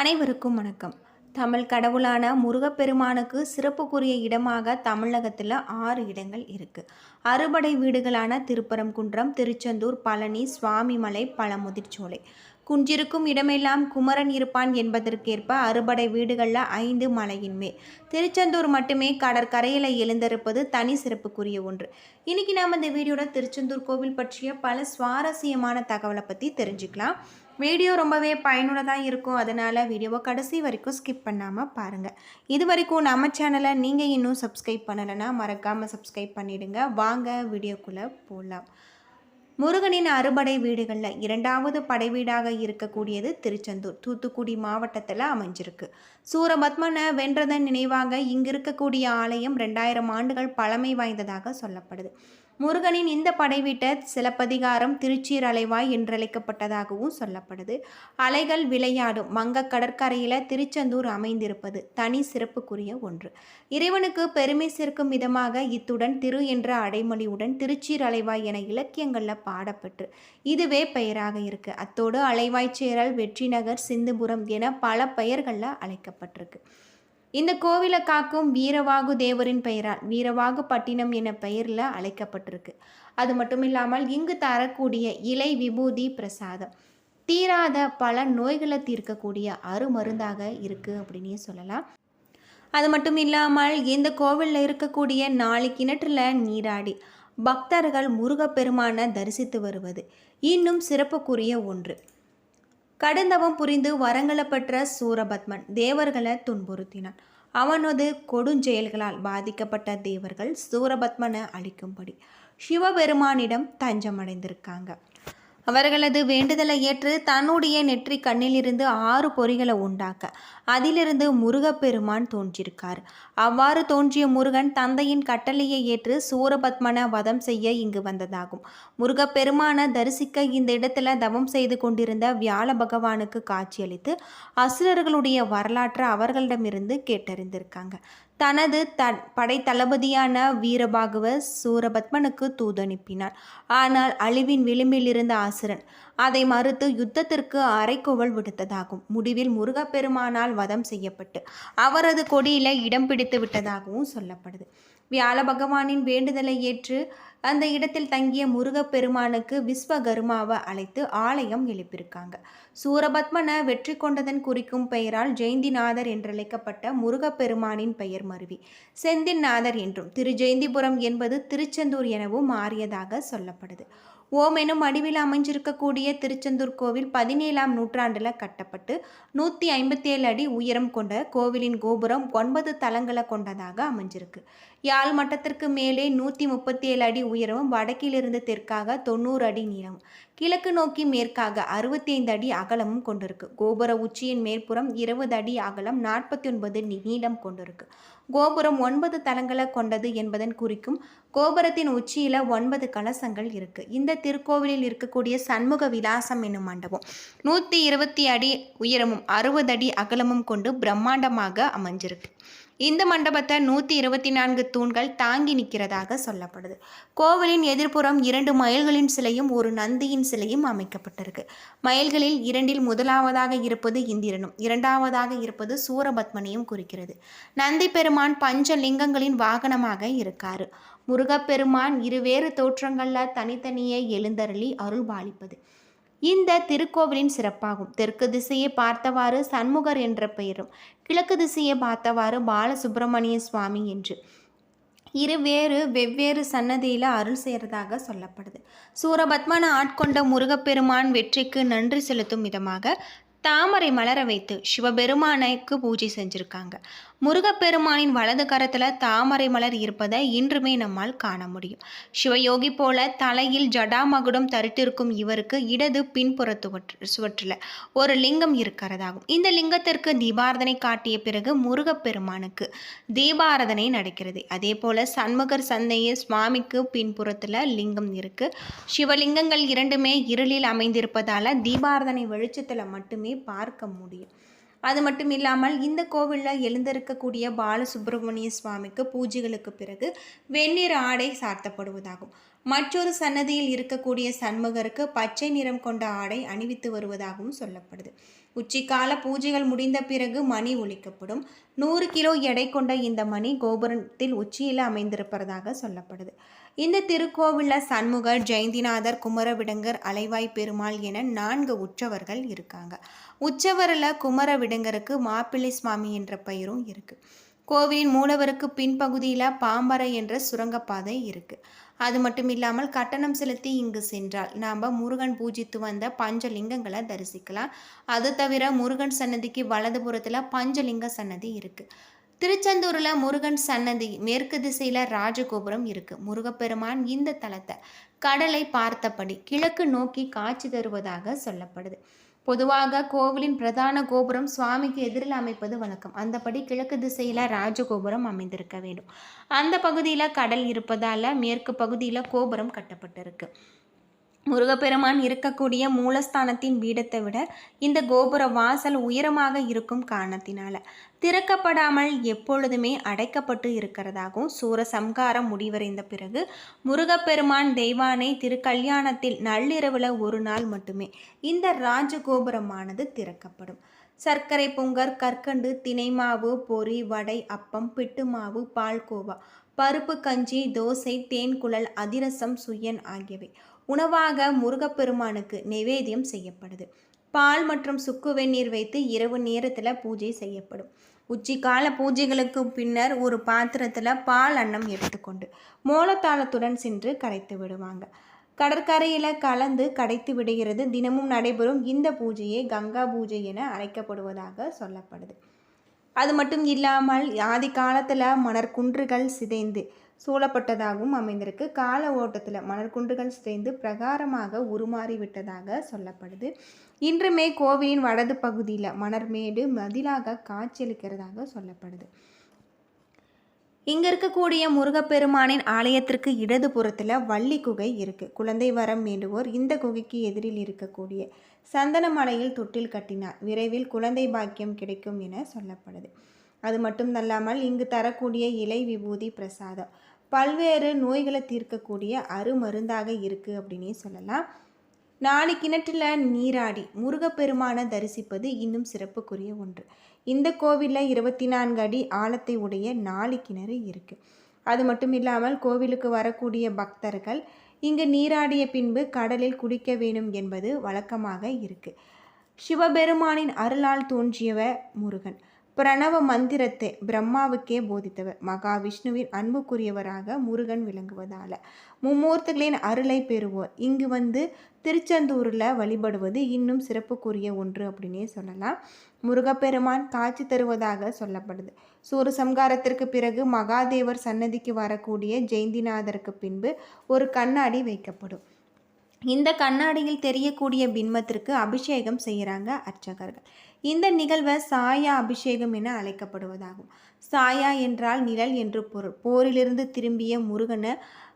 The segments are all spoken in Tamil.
அனைவருக்கும் வணக்கம். தமிழ் கடவுளான முருகப்பெருமானுக்கு சிறப்புக்குரிய இடமாக தமிழகத்தில் ஆறு இடங்கள் இருக்குது அறுபடை வீடுகளான திருப்பரங்குன்றம் திருச்செந்தூர் பழனி சுவாமிமலை பழமுதிர்ச்சோலை குஞ்சிருக்கும் இடமெல்லாம் குமரன் இருப்பான் என்பதற்கேற்ப அறுபடை வீடுகளில் ஐந்து மலையின் மேல். திருச்செந்தூர் மட்டுமே கடற்கரையில் எழுந்திருப்பது தனி சிறப்புக்குரிய ஒன்று. இன்னைக்கு நாம் இந்த வீடியோட திருச்செந்தூர் கோவில் பற்றிய பல சுவாரஸ்யமான தகவலை பற்றி தெரிஞ்சுக்கலாம். வீடியோ ரொம்பவே பயனுள்ளதாக இருக்கும். அதனால் வீடியோவை கடைசி வரைக்கும் ஸ்கிப் பண்ணாமல் பாருங்கள் இது வரைக்கும் நம்ம சேனலை நீங்கள் இன்னும் சப்ஸ்கிரைப் பண்ணலைன்னா மறக்காமல் சப்ஸ்கிரைப் பண்ணிவிடுங்க வாங்க வீடியோக்குள்ளே போகலாம் முருகனின் அறுபடை வீடுகளில் இரண்டாவது படை வீடாக இருக்கக்கூடியது திருச்செந்தூர். தூத்துக்குடி மாவட்டத்தில் அமைஞ்சிருக்கு. சூரபத்மனை வென்றதன் நினைவாக இங்கு இருக்கக்கூடிய ஆலயம் ரெண்டாயிரம் ஆண்டுகள் பழமை வாய்ந்ததாக சொல்லப்படுது. முருகனின் இந்த படைவீட்ட சிலப்பதிகாரம் திருச்சீர் அலைவாய் என்றழைக்கப்பட்டதாகவும் சொல்லப்படுது. அலைகள் விளையாடும் மங்க கடற்கரையில் திருச்செந்தூர் அமைந்திருப்பது தனி சிறப்புக்குரிய ஒன்று. இறைவனுக்கு பெருமை சேர்க்கும் விதமாக இத்துடன் திரு என்ற அடைமொழியுடன் திருச்சீர் அலைவாய் என இலக்கியங்களில் பாடப்பட்டு இதுவே பெயராக இருக்கு. அத்தோடு அலைவாய் சேரல் வெற்றிநகர் சிந்துபுரம் என பல பெயர்களில் அழைக்கப்பட்டிருக்கு. இந்த கோவிலை காக்கும் வீரவாகு தேவரின் பெயரால் வீரவாகு பட்டினம் என பெயரில் அழைக்கப்பட்டிருக்கு. அது மட்டும் இல்லாமல் இங்கு தரக்கூடிய இலை விபூதி பிரசாதம் தீராத பல நோய்களை தீர்க்கக்கூடிய அருமருந்தாக இருக்குது அப்படின்னே சொல்லலாம். அது மட்டும் இல்லாமல் இந்த கோவிலில் இருக்கக்கூடிய நாலு கிணற்றில் நீராடி பக்தர்கள் முருகப்பெருமானை தரிசித்து வருவது இன்னும் சிறப்புக்குரிய ஒன்று. கடந்தவம் புரிந்து வரங்களை பெற்ற சூரபத்மன் தேவர்களை துன்புறுத்தினான். அவனது கொடுஞ்செயல்களால் பாதிக்கப்பட்ட தேவர்கள் சூரபத்மனை அழிக்கும்படி சிவபெருமானிடம் தஞ்சமடைந்திருக்காங்க. அவர்களது வேண்டுதலை ஏற்று தன்னுடைய நெற்றி கண்ணிலிருந்து ஆறு பொறிகளை உண்டாக்க அதிலிருந்து முருகப்பெருமான் தோன்றியிருக்கார் அவ்வாறு தோன்றிய முருகன் தந்தையின் கட்டளையை ஏற்று சூரபத்மன வதம் செய்ய இங்கு வந்ததாகும். முருகப்பெருமான தரிசிக்க இந்த இடத்துல தவம் செய்து கொண்டிருந்த வியாழ பகவானுக்கு காட்சியளித்து அசுரர்களுடைய வரலாற்றை அவர்களிடமிருந்து கேட்டறிந்திருக்காங்க. தனது த படைத்தளபதியான வீரபாகுவ சூரபத்மனுக்கு தூதனுப்பினார். ஆனால் அழிவின் விளிம்பில் இருந்த அதை மறுத்து யுத்தத்திற்கு அரைக்கோவல் விடுத்ததாகும். முடிவில் முருகப்பெருமானால் வதம் செய்யப்பட்டு அவரது கொடியில இடம் பிடித்து விட்டதாகவும் சொல்லப்படுது. வியாழ பகவானின் வேண்டுதலை ஏற்று அந்த இடத்தில் தங்கிய முருகப்பெருமானுக்கு விஸ்வகர்மாவை அழைத்து ஆலயம் எழுப்பியிருக்காங்க. சூரபத்மனை வெற்றி கொண்டதன் குறிக்கும் பெயரால் ஜெயந்திநாதர் என்றழைக்கப்பட்ட முருகப்பெருமானின் பெயர் மருவி. செந்தின்நாதர் என்றும் திரு ஜெயந்திபுரம் என்பது திருச்செந்தூர் எனவும் மாறியதாக சொல்லப்படுது. ஓம் எனும் அடிவில் அமைஞ்சிருக்கக்கூடிய திருச்செந்தூர் கோவில் பதினேழாம் நூற்றாண்டில் கட்டப்பட்டு நூற்றி ஐம்பத்தி ஏழு அடி உயரம் கொண்ட கோவிலின் கோபுரம் ஒன்பது தலங்களை கொண்டதாக அமைஞ்சிருக்கு. யாழ் மட்டத்திற்கு மேலே நூற்றி முப்பத்தி ஏழு அடி உயரமும் வடக்கிலிருந்து தெற்காக தொண்ணூறு அடி நீளம் கிழக்கு நோக்கி மேற்காக அறுபத்தி ஐந்து அடி அகலமும் கொண்டிருக்கு. கோபுர உச்சியின் மேற்புறம் இருபது அடி அகலம் நாற்பத்தி ஒன்பது நீளம் கொண்டிருக்கு. கோபுரம் ஒன்பது தலங்களை கொண்டது என்பதன் குறிக்கும் கோபுரத்தின் உச்சியில் ஒன்பது கலசங்கள் இருக்கு. இந்த திருக்கோவிலில் இருக்கக்கூடிய சண்முக விலாசம் என்னும் மண்டபம் நூற்றி இருபத்தி அடி உயரமும் அறுபது அடி அகலமும் கொண்டு பிரம்மாண்டமாக அமைஞ்சிருக்கு. இந்த மண்டபத்தை நூற்றி இருபத்தி நான்கு தூண்கள் தாங்கி நிற்கிறதாக சொல்லப்படுது. கோவிலின் எதிர்ப்புறம் இரண்டு மயில்களின் சிலையும் ஒரு நந்தியின் சிலையும் அமைக்கப்பட்டிருக்கு. மயில்களில் இரண்டில் முதலாவதாக இருப்பது இந்திரனும் இரண்டாவதாக இருப்பது சூரபத்மனையும் குறிக்கிறது. நந்தி பெருமான் பஞ்ச லிங்கங்களின் வாகனமாக இருக்காரு. முருகப்பெருமான் இருவேறு தோற்றங்களில் தனித்தனியே எழுந்தருளி அருள் பாலிப்பது இந்த திருக்கோவிலின் சிறப்பாகும். தெற்கு திசையை பார்த்தவாறு சண்முகர் என்ற பெயரும் கிழக்கு திசையை பார்த்தவாறு பாலசுப்பிரமணிய சுவாமி என்று. இருவேறு வெவ்வேறு சன்னதியில் அருள் செய்கிறதாக சொல்லப்படுது. சூரபத்மனை ஆட்கொண்ட முருகப்பெருமான் வெற்றிக்கு நன்றி செலுத்தும் விதமாக தாமரை மலர வைத்து சிவபெருமானைக்கு பூஜை செஞ்சுருக்காங்க. முருகப்பெருமானின் வலது கரத்தில் தாமரை மலர் இருப்பதை இன்றுமே நம்மால் காண முடியும். சிவயோகி போல தலையில் ஜடாமகுடம் தரித்திருக்கும் இவருக்கு இடது பின்புறத்து சுவற்றில் ஒரு லிங்கம் இருக்கிறதாகும். இந்த லிங்கத்திற்கு தீபாரதனை காட்டிய பிறகு முருகப்பெருமானுக்கு தீபாரதனை நடக்கிறது. அதே போல சண்முகர் சந்தைய சுவாமிக்கு பின்புறத்தில் லிங்கம் இருக்கு. சிவலிங்கங்கள் இரண்டுமே இருளில் அமைந்திருப்பதால் தீபாரதனை வெளிச்சத்தில் மட்டுமே பார்க்க முடியும். அது மட்டும் இல்லாமல் இந்த கோவிலில் எழுந்திருக்கக்கூடிய பாலசுப்பிரமணிய சுவாமிக்கு பூஜைகளுக்கு பிறகு வெந்நீர் ஆடை சார்த்தப்படுவதாகும். மற்றொரு சன்னதியில் இருக்கக்கூடிய சண்முகருக்கு பச்சை நிறம் கொண்ட ஆடை அணிவித்து வருவதாகவும் சொல்லப்படுது. உச்சிக்கால பூஜைகள் முடிந்த பிறகு மணி ஒழிக்கப்படும் நூறு கிலோ எடை கொண்ட இந்த மணி கோபுரத்தில் உச்சியில் அமைந்திருப்பதாக சொல்லப்படுது. இந்த திருக்கோவிலில் சண்முகர் ஜெயந்திநாதர் குமரவிடங்கர் அலைவாய் பெருமாள் என நான்கு உற்சவர்கள் இருக்காங்க. உற்சவரில் குமரவிடங்கருக்கு மாப்பிள்ளை சுவாமி என்ற பெயரும் இருக்குது கோவிலின் மூலவருக்கு பின்பகுதியில் பாம்பறை என்ற சுரங்கப்பாதை இருக்குது அது மட்டும் இல்லாமல் கட்டணம் செலுத்தி இங்கு சென்றால் நாம் முருகன் பூஜித்து வந்த பஞ்சலிங்கங்களை தரிசிக்கலாம். அது தவிர முருகன் சன்னதிக்கு வலதுபுறத்தில் பஞ்சலிங்க சன்னதி இருக்குது திருச்செந்தூரில் முருகன் சன்னதி மேற்கு திசையில் ராஜகோபுரம் இருக்கு. முருகப்பெருமான் இந்த தலத்தை கடலை பார்த்தபடி கிழக்கு நோக்கி காட்சி தருவதாக சொல்லப்படுது. பொதுவாக கோவிலின் பிரதான கோபுரம் சுவாமிக்கு எதிரில் அமைப்பது வழக்கம். அந்தபடி கிழக்கு திசையில் ராஜகோபுரம் அமைந்திருக்க வேண்டும். அந்த பகுதியில் கடல் இருப்பதால் மேற்கு பகுதியில் கோபுரம் கட்டப்பட்டிருக்கு. முருகப்பெருமான் இருக்கக்கூடிய மூலஸ்தானத்தின் பீடத்தை விட இந்த கோபுர வாசல் உயரமாக இருக்கும் காரணத்தினால. திறக்கப்படாமல் எப்பொழுதுமே அடைக்கப்பட்டு இருக்கிறதாகவும் சூரசம்காரம் முடிவடைந்த பிறகு முருகப்பெருமான் தெய்வானை திருக்கல்யாணத்தில் நள்ளிரவில் ஒரு நாள் மட்டுமே இந்த ராஜகோபுரமானது திறக்கப்படும். சர்க்கரை பொங்கல் கற்கண்டு தினைமாவு பொரி வடை அப்பம் பிட்டு மாவு பால்கோவா பருப்பு கஞ்சி தோசை தேன் குழல் அதிரசம் சுயன் ஆகியவை. உணவாக முருகப்பெருமானுக்கு நிவேதியம் செய்யப்படுது. பால் மற்றும் சுக்கு வெந்நீர் வைத்து இரவு நேரத்தில் பூஜை செய்யப்படும். உச்சிக்கால பூஜைகளுக்கு பின்னர் ஒரு பாத்திரத்தில் பால் அன்னம் எடுத்துக்கொண்டு மோளத்தாளத்துடன் சென்று கரைத்து விடுவாங்க. கடற்கரையில் கலந்து கடைத்து விடுகிறது. தினமும் நடைபெறும் இந்த பூஜையே கங்கா பூஜை என அழைக்கப்படுவதாக சொல்லப்படுது. அது மட்டும் இல்லாமல் ஆதி காலத்தில் மணற்குன்றுகள் சிதைந்து சூழப்பட்டதாகவும் அமைந்திருக்கு. கால ஓட்டத்தில் மணற்குன்றுகள் சிதைந்து பிரகாரமாக உருமாறிவிட்டதாக சொல்லப்படுது. இன்றுமே கோவிலின் வடது பகுதியில் மணர்மேடு மதிலாக காட்சியளிக்கிறதாக சொல்லப்படுது. இங்கே இருக்கக்கூடிய முருகப்பெருமானின் ஆலயத்திற்கு இடது புறத்தில் வள்ளி குகை இருக்குது குழந்தை வரம் வேண்டுவோர் இந்த குகைக்கு எதிரில் இருக்கக்கூடிய சந்தனமலையில் தொட்டில் கட்டினார் விரைவில் குழந்தை பாக்கியம் கிடைக்கும் என சொல்லப்படுது. அது மட்டும் அல்லாமல் இங்கு தரக்கூடிய இலை விபூதி பிரசாதம். பல்வேறு நோய்களை தீர்க்கக்கூடிய அருமருந்தாக இருக்குது அப்படின்னே சொல்லலாம். நாலு கிணற்றில் நீராடி முருகப்பெருமானை தரிசிப்பது இன்னும் சிறப்புக்குரிய ஒன்று. இந்த கோவிலில் இருபத்தி நான்கு அடி ஆழத்தை உடைய நாலு கிணறு இருக்குது அது மட்டும் இல்லாமல் கோவிலுக்கு வரக்கூடிய பக்தர்கள் இங்கு நீராடிய பின்பு கடலில் குடிக்க வேண்டும் என்பது வழக்கமாக இருக்குது சிவபெருமானின் அருளால் தோன்றியவ முருகன். பிரணவ மந்திரத்தை பிரம்மாவுக்கே போதித்தவர். மகாவிஷ்ணுவின் அன்புக்குரியவராக முருகன் விளங்குவதால். மும்மூர்த்திகளின் அருளை பெறுவோர். இங்கு வந்து திருச்செந்தூரில் வழிபடுவது இன்னும் சிறப்புக்குரிய ஒன்று அப்படின்னே சொல்லலாம். முருகப்பெருமான் காட்சி தருவதாக சொல்லப்படுது. சூரசம்காரத்திற்கு பிறகு மகாதேவர் சன்னதிக்கு வரக்கூடிய ஜெயந்திநாதருக்கு பின்பு ஒரு கண்ணாடி வைக்கப்படும். இந்த கண்ணாடியில் தெரியக்கூடிய பின்பத்திற்கு அபிஷேகம் செய்கிறாங்க அர்ச்சகர்கள். இந்த நிகழ்வை சாயா அபிஷேகம் என அழைக்கப்படுவதாகும். சாயா என்றால் நிழல் என்று பொருள் போரிலிருந்து திரும்பிய முருகனை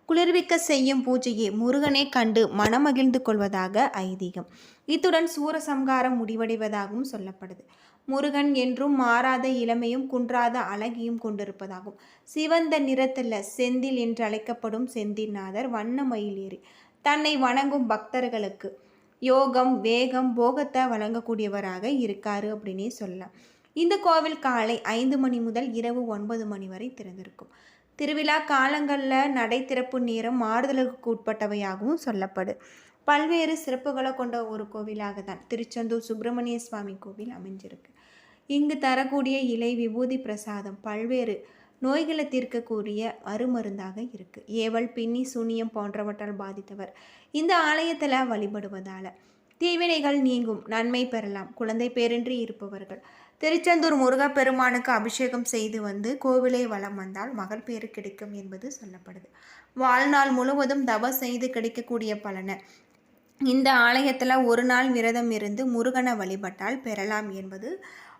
குளிர்விக்க செய்யும் பூஜையை முருகனை கண்டு மனமகிழ்ந்து கொள்வதாக ஐதீகம். இத்துடன் சூரசம்காரம் முடிவடைவதாகவும் சொல்லப்படுது. முருகன் என்றும் மாறாத இளமையும் குன்றாத அழகியும் கொண்டிருப்பதாகும். சிவந்த நிறத்தில் செந்தில் என்று அழைக்கப்படும் செந்தில்நாதர் வண்ண மயில் ஏறி தன்னை வணங்கும் பக்தர்களுக்கு யோகம் வேகம் போகத்தை வழங்கக்கூடியவராக இருக்கார் அப்படின்னே சொல்லலாம். இந்த கோவில் காலை ஐந்து மணி முதல் இரவு ஒன்பது மணி வரை திறந்திருக்கும். திருவிழா காலங்களில் நடை திறப்பு நேரம் மாறுதலுக்கு உட்பட்டவையாகவும் சொல்லப்படு. பல்வேறு சிறப்புகளை கொண்ட ஒரு கோவிலாக தான் திருச்செந்தூர் சுப்பிரமணிய சுவாமி கோவில் அமைஞ்சிருக்கு. இங்கு தரக்கூடிய இலை விபூதி பிரசாதம் பல்வேறு நோய்களை தீர்க்கக்கூடிய அருமருந்தாக இருக்குது ஏவல் பின்னி சூனியம் போன்றவற்றால் பாதித்தவர். இந்த ஆலயத்தில் வழிபடுவதால் தீவினைகள் நீங்கும் நன்மை பெறலாம். குழந்தை பேரின்றி இருப்பவர்கள். திருச்செந்தூர் முருகப்பெருமானுக்கு அபிஷேகம் செய்து வந்து கோவிலை வளம் வந்தால் மகள் பேறு கிடைக்கும் என்பது சொல்லப்படுது. வாழ்நாள் முழுவதும் தவ செய்து கிடைக்கக்கூடிய பலனை இந்த ஆலயத்தில் ஒரு நாள் விரதம் இருந்து முருகனை வழிபட்டால் பெறலாம் என்பது